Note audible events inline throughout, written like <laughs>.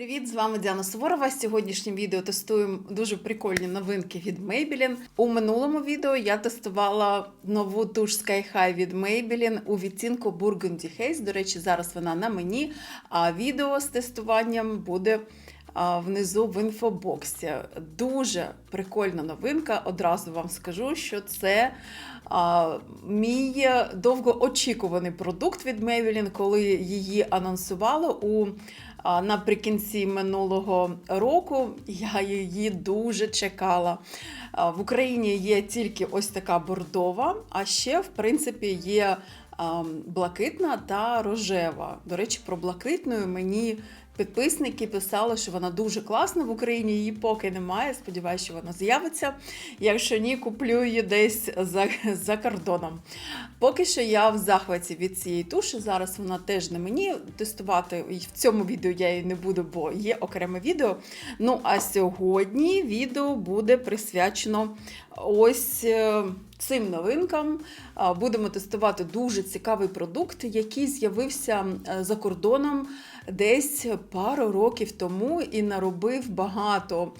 привіт! З вами Діана Суворова. Сьогоднішнім відео тестуємо дуже прикольні новинки від Maybelline. У минулому відео я тестувала нову туш Sky High від Maybelline у відтінку Burgundy Haze. До речі, зараз вона на мені. А відео з тестуванням буде внизу в інфобоксі. Дуже прикольна новинка. Одразу вам скажу, що це а, мій довгоочікуваний продукт від Maybelline, коли її анонсували у наприкінці минулого року. Я її дуже чекала. В Україні є тільки ось така бордова, а ще, в принципі, є блакитна та рожева. До речі, про блакитну мені підписники писали, що вона дуже класна в Україні. Її поки немає. Сподіваюся, що вона з'явиться. Якщо ні, куплю її десь за, за кордоном. Поки що я в захваті від цієї туші. Зараз вона теж не мені тестувати. І в цьому відео я її не буду, бо є окреме відео. Ну а сьогодні відео буде присвячено ось. е, Цим новинкам будемо тестувати дуже цікавий продукт, який з'явився е, за кордоном десь пару років тому і наробив багато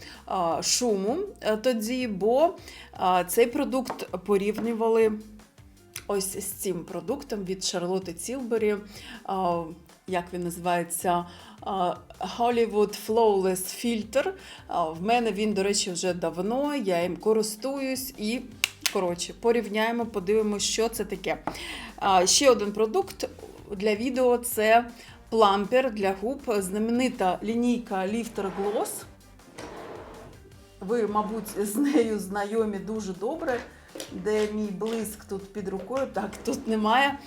шуму е, тоді, бо цей продукт порівнювали ось з цим продуктом від Шарлотти Цілбері. Як він називається? Hollywood Flawless Filter. В мене він, до речі, вже давно. Я їм користуюсь і. Коротше, порівняємо, подивимося, що це таке. Ще один продукт для відео це плампер для губ, знаменита лінійка Lifter Gloss. Ви, мабуть, з нею знайомі дуже добре. Де мій блиск тут під рукою, так тут немає.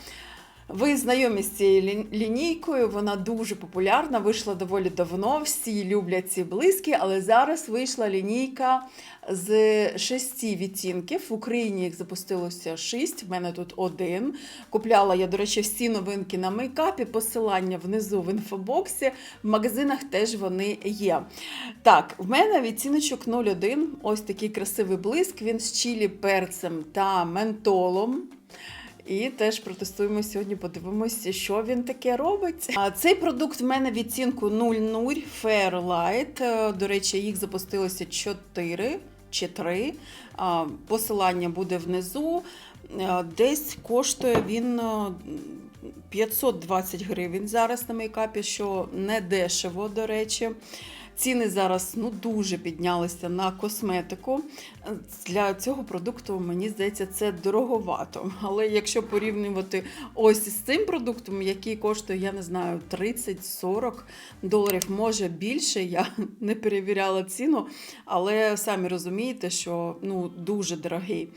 Ви знайомі з цією лінійкою, вона дуже популярна, вийшла доволі давно. Всі люблять ці блиски, але зараз вийшла лінійка з шести відтінків. В Україні їх запустилося шість, в мене тут один. Купляла я, до речі, всі новинки на мейкапі, посилання внизу в інфобоксі. В магазинах теж вони є. Так, в мене відтіночок 01, ось такий красивий блиск. Він з чілі перцем та ментолом. І теж протестуємо сьогодні, подивимося, що він таке робить. А цей продукт в мене відтінку 00 Fairlight. Е, До rечі, їх запустилося 4 чи 3. Посилання буде внизу. Е, Десь коштує він е, 520 гривень зараз на мейкапі, що не дешево, до речі. Ціни зараз ну, дуже піднялися на косметику. Для цього продукту, мені здається, це дороговато. Але якщо порівнювати ось з цим продуктом, який коштує, я не знаю, 30-40 доларів, може більше, я <laughs> не перевіряла ціну, але самі розумієте, що ну, дуже дорогий.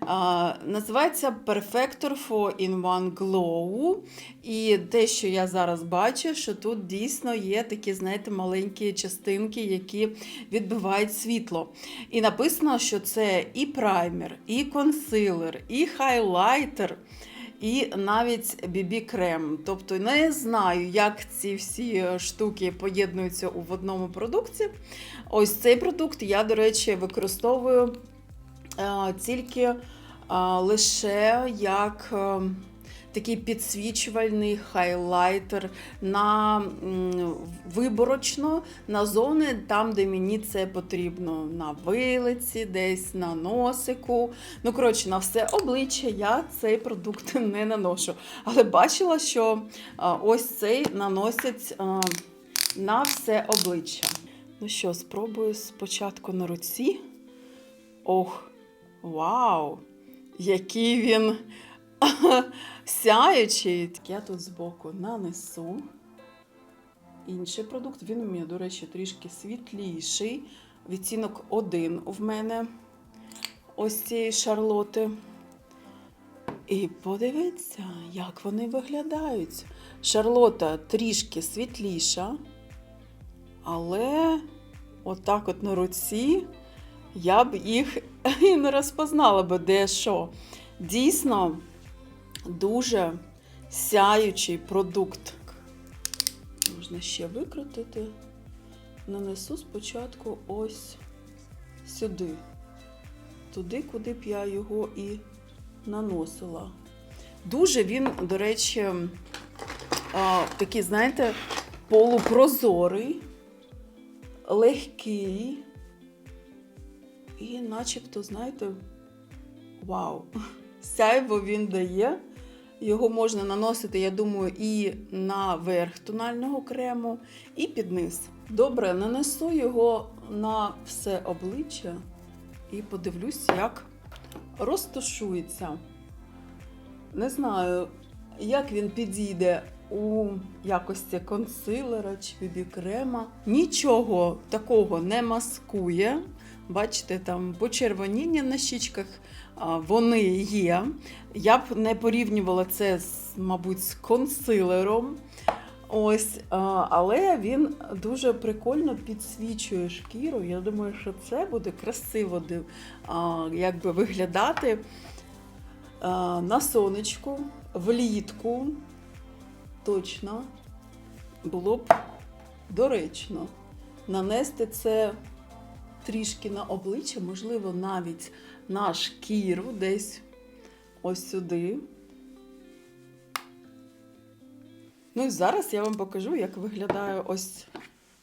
А, називається Perfector 4-in-1 Glow. І те, що я зараз бачу, що тут дійсно є такі, знаєте, маленькі частинки, які відбивають світло. І написано, що це і праймер, і консилер, і хайлайтер. І навіть BB-крем. Тобто не знаю, як ці всі штуки поєднуються в одному продукті. Ось цей продукт я, до речі, використовую е, тільки е, лише як е, такий підсвічувальний хайлайтер на виборочно на зони там, де мені це потрібно. На вилиці, десь на носику. Ну, коротше, на все обличчя я цей продукт <laughs> не наношу. Але бачила, що ось цей наносять на все обличчя. Ну що, спробую спочатку на руці. Ох, вау! Який він сяючий. Я тут збоку нанесу. Інший продукт, він у мене, до речі, трішки світліший. Відтінок один в мене ось цієї шарлоти. І подивіться, як вони виглядають. Шарлота трішки світліша, але отак от на руці я б їх <laughs> і не розпознала би де що. Дійсно, дуже сяючий продукт. Можна ще викрутити. Нанесу спочатку ось сюди. Туди, куди б я його і наносила. Дуже він, до речі, такий, знаєте, полупрозорий. легкий. І начебто, знаєте, вау! <laughs> Сяйво він дає. Його можна наносити, я думаю, і на верх тонального крему, і під низ. Добре, нанесу його на все обличчя і подивлюсь, як розташується. Не знаю, як він підійде у якості консилера чи бібі крема. Нічого такого не маскує. Бачите, там почервоніння на щічках вони є. Я б не порівнювала це, мабуть, з консилером. Ось, але він дуже прикольно підсвічує шкіру. Я думаю, що це буде красиво якби виглядати на сонечку, влітку. Точно було б доречно нанести це трішки на обличчя, можливо, навіть на шкіру десь ось сюди. Ну і зараз я вам покажу, як виглядає ось,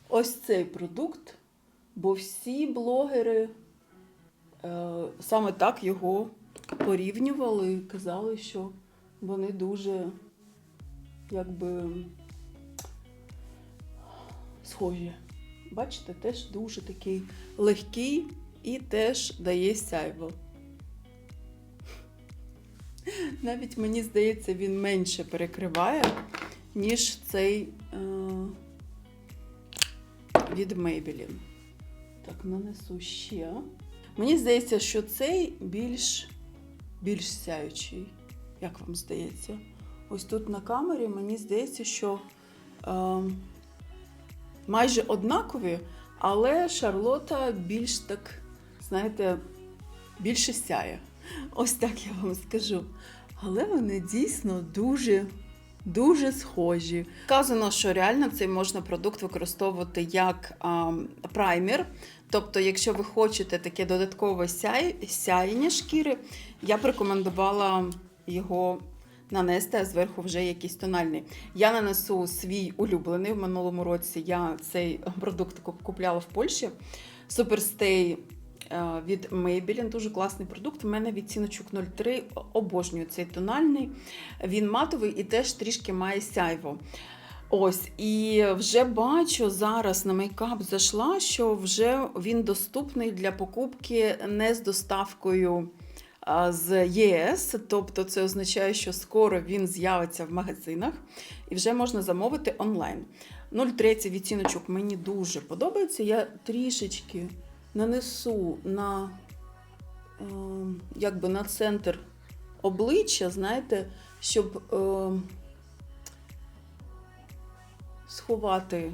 ось цей продукт, бо всі блогери е, саме так його порівнювали і казали, що вони дуже якби схожі. Бачите, теж дуже такий легкий і теж дає сяйво. Навіть мені здається, він менше перекриває, ніж цей е, від Maybelline. Так, нанесу ще. Мені здається, що цей більш, більш сяючий. Як вам здається? Ось тут на камері мені здається, що е, майже однакові, але Шарлота більш так, знаєте, більше сяє. Ось так я вам скажу. Але вони дійсно дуже. Дуже схожі. Сказано, що реально цей можна продукт використовувати як а, праймер. Тобто, якщо ви хочете таке додаткове сяй, сяєння шкіри, я б рекомендувала його нанести, а зверху вже якийсь тональний. Я нанесу свій улюблений в минулому році. Я цей продукт купляла в Польщі. Superstay е, від Maybelline. Дуже класний продукт. У мене відціночок 0,3. Обожнюю цей тональний. Він матовий і теж трішки має сяйво. Ось, і вже бачу зараз на мейкап зайшла, що вже він доступний для покупки не з доставкою з ЄС. Тобто це означає, що скоро він з'явиться в магазинах і вже можна замовити онлайн. 0,3 відтіночок мені дуже подобається. Я трішечки нанесу на, е, якби на центр обличчя, знаєте, щоб е, сховати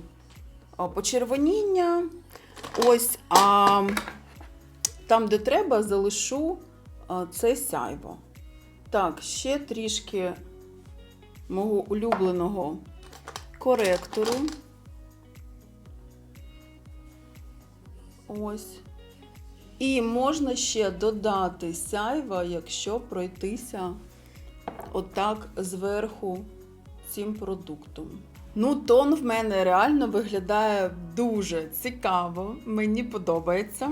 почервоніння. Ось, а там, де треба, залишу це сяйво. Так, ще трішки мого улюбленого коректору. Ось. І можна ще додати сяйва, якщо пройтися отак зверху цим продуктом. Ну, тон в мене реально виглядає дуже цікаво, мені подобається.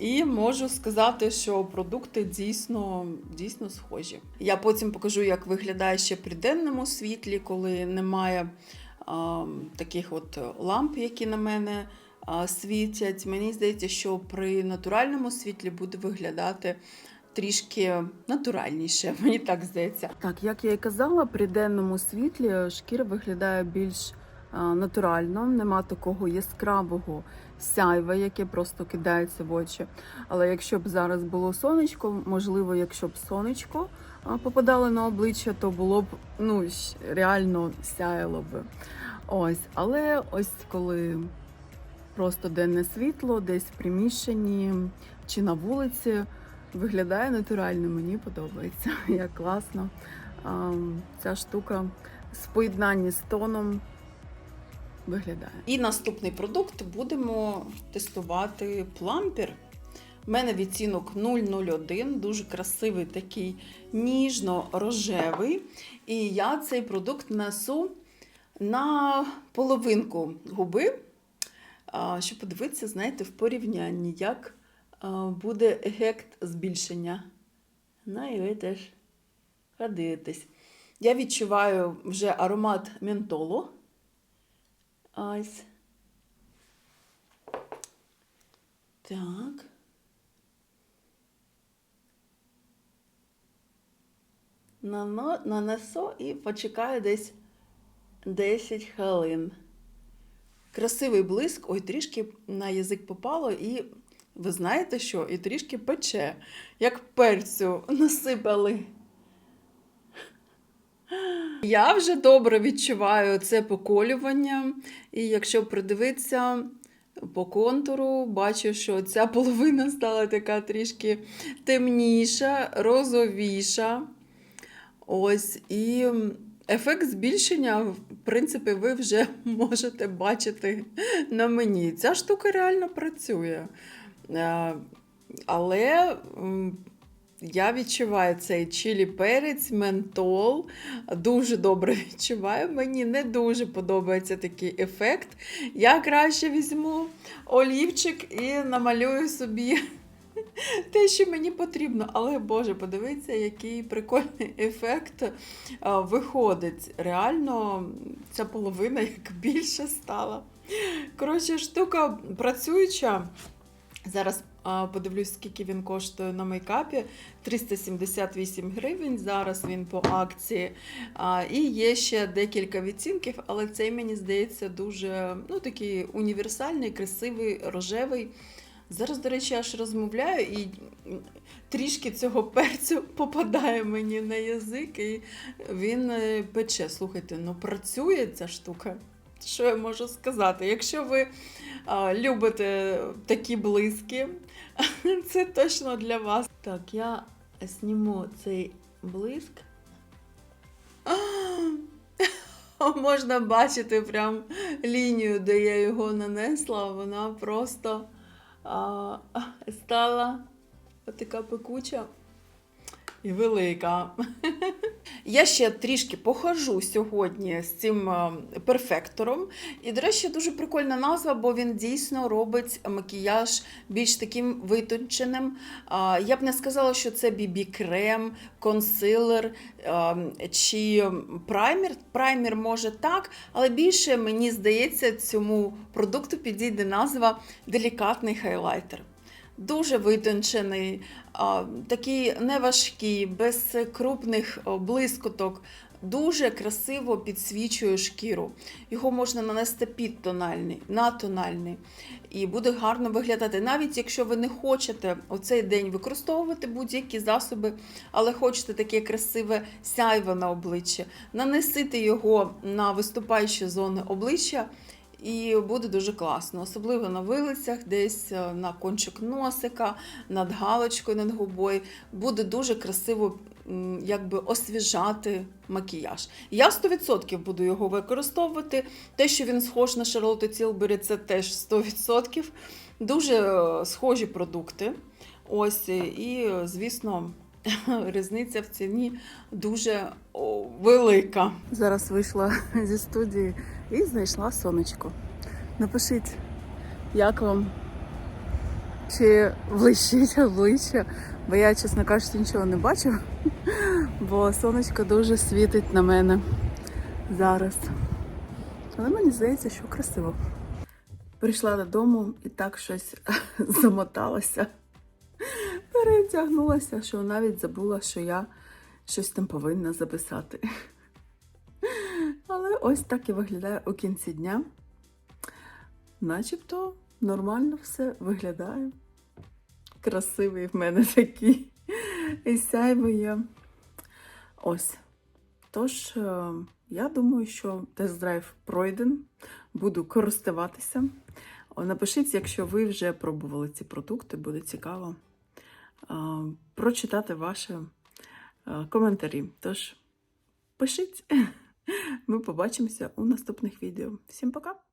І можу сказати, що продукти дійсно, дійсно схожі. Я потім покажу, як виглядає ще при денному світлі, коли немає а, таких от ламп, які на мене а, світять. Мені здається, що при натуральному світлі буде виглядати трішки натуральніше, <laughs> мені так здається. Так, як я і казала, при денному світлі шкіра виглядає більш натурально, нема такого яскравого сяйва, яке просто кидається в очі. Але якщо б зараз було сонечко, можливо, якщо б сонечко попадало на обличчя, то було б ну, реально сяяло б. Ось, але ось коли просто денне світло, десь в приміщенні чи на вулиці, виглядає натурально, мені подобається. <laughs> Як класно. Ця штука в поєднанні з тоном виглядає. І наступний продукт будемо тестувати плампер. У мене відтінок 001, дуже красивий, такий ніжно-рожевий. І я цей продукт несу на половинку губи. щоб подивитися, знаєте, в порівнянні, як буде ефект збільшення. Ну і ви теж подивитесь. Я відчуваю вже аромат ментолу. Ось. Так. Нанесу і почекаю десь 10 хвилин. Красивий блиск, ой, трішки на язик попало, і ви знаєте що? І трішки пече, як перцю насипали. Я вже добре відчуваю це поколювання, і якщо придивитися по контуру, бачу, що ця половина стала така трішки темніша, розовіша. Ось, і ефект збільшення, в принципі, ви вже <laughs> можете бачити на мені. Ця штука реально працює. Е, Але я відчуваю цей чилі перець, ментол. Дуже добре <laughs> відчуваю. Мені не дуже подобається такий ефект. Я краще візьму олівчик і намалюю собі <laughs> те, що мені потрібно. Але Боже, подивіться, який прикольний ефект виходить. Реально, ця половина <laughs> як більше стала. Коротше, штука працююча. Зараз подивлюсь, скільки він коштує на мейкапі. 378 гривень. Зараз він по акції. І є ще декілька відцінків, але цей мені здається дуже ну, такий універсальний, красивий, рожевий. Зараз, до речі, аж розмовляю і трішки цього перцю попадає мені на язик, і він е, пече. Слухайте, ну працює ця штука. Що я можу сказати? Якщо ви а, любите такі блиски, <laughs> це точно для вас. Так, я зніму цей блиск. <gasps> Можна бачити прям лінію, де я його нанесла. Вона просто а, стала така пекуча і велика. <laughs> Я ще трішки похожу сьогодні з цим е, перфектором. І, до речі, дуже прикольна назва, бо він дійсно робить макіяж більш таким витонченим. Я б не сказала, що це бібі-крем, консилер е, чи праймер. Праймер може так, але більше мені здається, цьому продукту підійде назва делікатний хайлайтер. Дуже витончений, такий неважкий, без крупних блискоток. Дуже красиво підсвічує шкіру. Його можна нанести під тональний, на тональний. І буде гарно виглядати. Навіть якщо ви не хочете у цей день використовувати будь-які засоби, але хочете таке красиве сяйво на обличчя, нанесити його на виступаючі зони обличчя. І буде дуже класно, особливо на вилицях, десь е, на кончик носика, над галочкою, над губою. Буде дуже красиво якби освіжати макіяж. Я 100% буду його використовувати. Те, що він схож на Charlotte Tilbury, це теж 100%. Дуже е, схожі продукти. Ось, і, звісно, <laughs> різниця в ціні дуже велика. Зараз вийшла зі студії і знайшла сонечко. Напишіть, як вам? Чи блищить обличчя? Бо я, чесно кажучи, нічого не бачу, <laughs> бо сонечко дуже світить на мене зараз. Але мені здається, що красиво. Прийшла додому і так щось <laughs> замоталася, перетягнулася, що навіть забула, що я щось там повинна записати. Але ось так і виглядає у кінці дня. Начебто нормально все виглядає. Красивий в мене такий. І сяйво є. Ось. Тож, е, я думаю, що тест-драйв пройден. Буду користуватися. Напишіть, якщо ви вже пробували ці продукти, буде цікаво прочитати ваші коментарі. Тож, пишіть. <laughs> Ми побачимося у наступних відео. Всім пока!